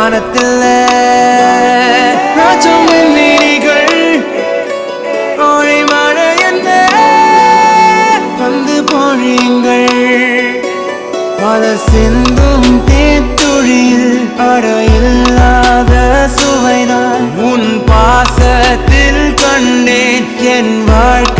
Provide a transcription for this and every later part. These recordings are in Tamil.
வானத்தில் ராஜமின் நீடிகள் ஓழி மழை என்ன வந்து பொழியுங்கள் பல சிந்தும் தேத்துழியில் அட இல்லாத சுவைதான். உன் பாசத்தில் கண்டேன் என் வாழ்க்கை.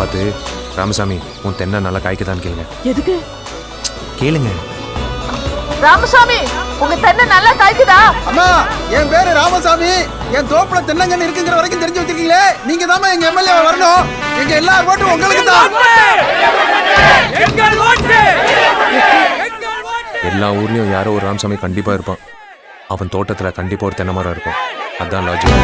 பார்த்து ராமசாமி உன் தென்னை நல்லா காய்க்குதான்னு கேளுங்க. எதுக்கு? கேளுங்க. ராமசாமி உங்க தென்னை நல்லா காய்க்குதா? அம்மா என் பேரு ராமசாமி. என் தோப்புல தென்னங்கன்னு இருக்குங்கிற வரைக்கும் தெரிஞ்சு வச்சிருக்கீங்களே. நீங்க தாமா எங்க எம்எல்ஏ வரணும். எங்க எல்லா ஓட்டும் உங்களுக்கு தான். எல்லா ஊர்லயும் யாரோ ஒரு ராமசாமி கண்டிப்பா இருப்பான். அவன் தோட்டத்துல கண்டிப்பா ஒரு தென்னை மரம் இருக்கும். அதான் லாஜிக்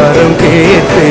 வரம் கேட்டு